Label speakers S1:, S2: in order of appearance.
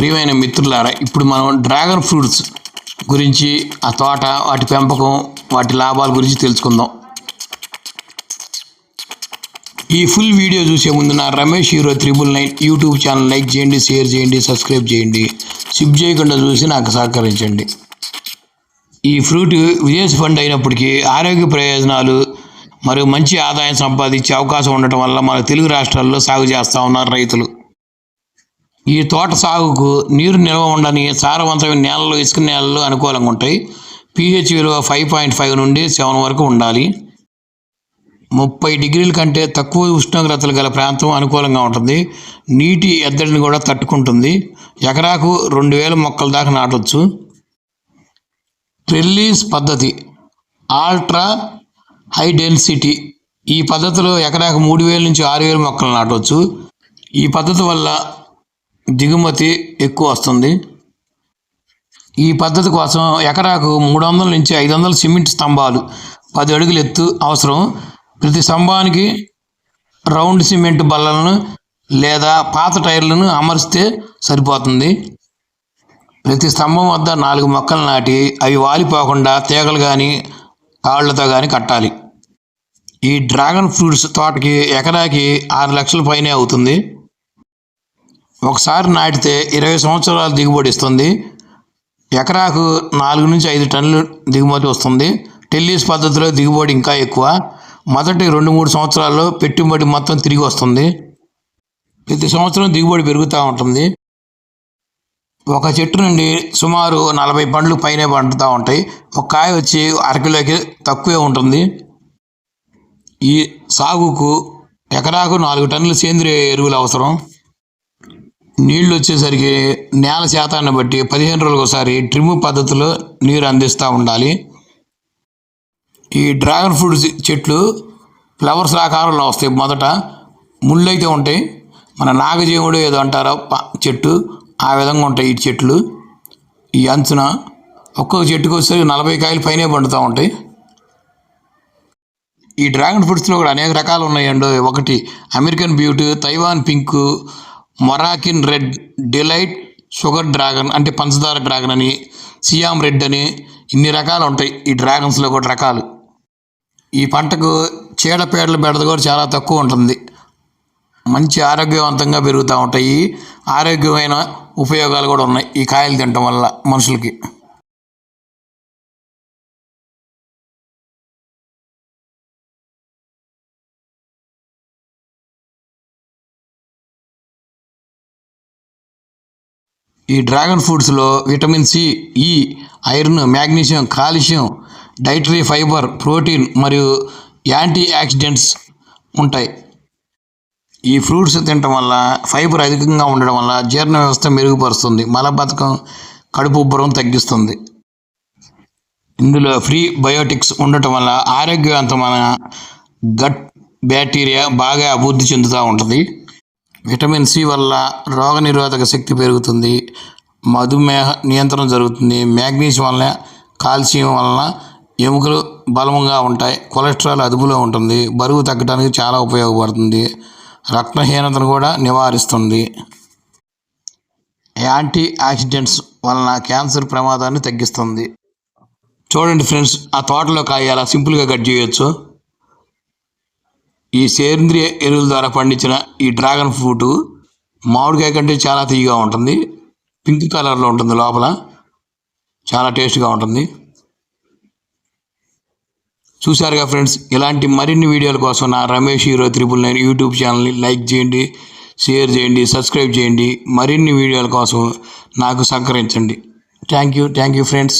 S1: ప్రియమైన మిత్రులారా ఇప్పుడు మనం డ్రాగన్ ఫ్రూట్స్ గురించి ఆ తోట వాటి పెంపకం వాటి లాభాల గురించి తెలుసుకుందాం. ఈ ఫుల్ వీడియో చూసే ముందు నా Ramesh hero triple nine YouTube channel like చేయండి షేర్ చేయండి సబ్స్క్రైబ్ చేయండి. సిప్ చేయకుండా చూసి నాకు సహకరించండి. ఈ ఫ్రూట్ విదేశీ ఫండ్ అయినప్పటికీ ఆరోగ్య ప్రయోజనాలు మరియు మంచి ఆదాయం సంపాదించే అవకాశం ఉండటం వల్ల మన తెలుగు రాష్ట్రాల్లో సాగు చేస్తూ ఉన్నారు రైతులు. ఈ తోట సాగుకు నీరు నిల్వ ఉండని సారవంతమైన నేలలు ఇసుక నేలలు అనుకూలంగా ఉంటాయి. పీహెచ్ విలువ ఫైవ్ పాయింట్ ఫైవ్ నుండి సెవెన్ వరకు ఉండాలి. ముప్పై డిగ్రీల కంటే తక్కువ ఉష్ణోగ్రతలు గల ప్రాంతం అనుకూలంగా ఉంటుంది. నీటి ఎద్దడిని కూడా తట్టుకుంటుంది. ఎకరాకు రెండు వేల మొక్కల దాకా నాటవచ్చు ట్రెల్లీస్ పద్ధతి. Ultra high density. ఈ పద్ధతిలో ఎకరాకు మూడు వేల నుంచి ఆరు వేల మొక్కలు నాటవచ్చు ఈ పద్ధతి వల్ల దిగుమతి ఎక్కువ వస్తుంది. ఈ పద్ధతి కోసం ఎకరాకు మూడు వందల నుంచి ఐదు వందల సిమెంట్ స్తంభాలు పది అడుగులు ఎత్తు అవసరం. ప్రతి స్తంభానికి రౌండ్ సిమెంట్ బల్లలను లేదా పాత టైర్లను అమర్చితే సరిపోతుంది. ప్రతి స్తంభం వద్ద నాలుగు మొక్కలు నాటి అవి వాలిపోకుండా తీగలు కానీ కాళ్ళతో కానీ కట్టాలి. ఈ డ్రాగన్ ఫ్రూట్స్ తోటకి ఎకరాకి ఆరు లక్షల పైనే అవుతుంది. ఒకసారి నాటితే ఇరవై సంవత్సరాలు దిగుబడి ఇస్తుంది. ఎకరాకు నాలుగు నుంచి ఐదు టన్నులు దిగుమతి వస్తుంది. టెల్లీస్ పద్ధతిలో దిగుబడి ఇంకా ఎక్కువ. మొదటి రెండు మూడు సంవత్సరాల్లో పెట్టుబడి మొత్తం తిరిగి వస్తుంది. ప్రతి సంవత్సరం దిగుబడి పెరుగుతూ ఉంటుంది. ఒక చెట్టు నుండి సుమారు నలభై పండ్లు పైనే పండుతూ ఉంటాయి. ఒక కాయ వచ్చి అరకిలోకి తక్కువే ఉంటుంది. ఈ సాగుకు ఎకరాకు నాలుగు టన్నుల సేంద్రియ ఎరువులు అవసరం. నీళ్ళు వచ్చేసరికి నేల శాతాన్ని బట్టి పదిహేను రోజులకు ఒకసారి ట్రిమ్ పద్ధతిలో నీరు అందిస్తూ ఉండాలి. ఈ డ్రాగన్ ఫ్రూట్ చెట్లు ఫ్లవర్స్ ఆకారంలో వస్తాయి. మొదట ముళ్ళైతే ఉంటాయి. మన నాగజీవుడు ఏదో అంటారో ప- చెట్టు ఆ విధంగా ఉంటాయి ఈ చెట్లు. ఈ అంచున ఒక్కొక్క చెట్టుకు వచ్చేసరికి నలభై కాయలు పైనే పండుతూ ఉంటాయి. ఈ డ్రాగన్ ఫ్రూట్స్లో కూడా అనేక రకాలు ఉన్నాయండి. ఒకటి American beauty Taiwan pink Moroccan red delight sugar dragon అంటే పంచదార డ్రాగన్ అని సియామ్ రెడ్ అని ఇన్ని రకాలు ఉంటాయి. ఈ డ్రాగన్స్లో కూడా రకాలు. ఈ పంటకు చీడపీడల బెడద కూడా చాలా తక్కువ ఉంటుంది. మంచి ఆరోగ్యవంతంగా పెరుగుతూ ఉంటాయి. ఆరోగ్యమైన ఉపయోగాలు కూడా ఉన్నాయి ఈ కాయలు తినటం వల్ల మనుషులకి. ఈ dragon ఫ్రూట్స్లో vitamin C E iron magnesium calcium dietary fibre protein మరియు యాంటీ ఆక్సిడెంట్స్ ఉంటాయి. ఈ ఫ్రూట్స్ తినటం వల్ల ఫైబర్ అధికంగా ఉండడం వల్ల జీర్ణ వ్యవస్థ మెరుగుపరుస్తుంది. మలబద్ధకం కడుపు ఉబ్బరం తగ్గిస్తుంది. ఇందులో ఫ్రీ బయోటిక్స్ ఉండటం వల్ల ఆరోగ్యవంతమైన గట్ బ్యాక్టీరియా బాగా అభివృద్ధి చెందుతూ ఉంటుంది. విటమిన్ సి వల్ల రోగనిరోధక శక్తి పెరుగుతుంది. మధుమేహ నియంత్రణ జరుగుతుంది. మ్యాగ్నీషియం వలన కాల్షియం వలన ఎముకలు బలముగా ఉంటాయి. కొలెస్ట్రాల్ అదుపులో ఉంటుంది. బరువు తగ్గడానికి చాలా ఉపయోగపడుతుంది. రక్తహీనతను కూడా నివారిస్తుంది. యాంటీ ఆక్సిడెంట్స్ వలన క్యాన్సర్ ప్రమాదాన్ని తగ్గిస్తుంది. చూడండి ఫ్రెండ్స్ ఆ తోటలో కాయ అలా సింపుల్గా కట్ చేయొచ్చు? ఈ సేంద్రియ ఎరువుల ద్వారా పండించిన ఈ డ్రాగన్ ఫ్రూట్ మామిడికాయ కంటే చాలా తీయగా ఉంటుంది. పింక్ కలర్లో ఉంటుంది లోపల. చాలా టేస్ట్గా ఉంటుంది. చూశారుగా ఫ్రెండ్స్ ఇలాంటి మరిన్ని వీడియోల కోసం నా Ramesh hero triple nine YouTube ఛానల్ని లైక్ చేయండి షేర్ చేయండి సబ్స్క్రైబ్ చేయండి. మరిన్ని వీడియోల కోసం నాకు సహకరించండి. Thank you thank you friends.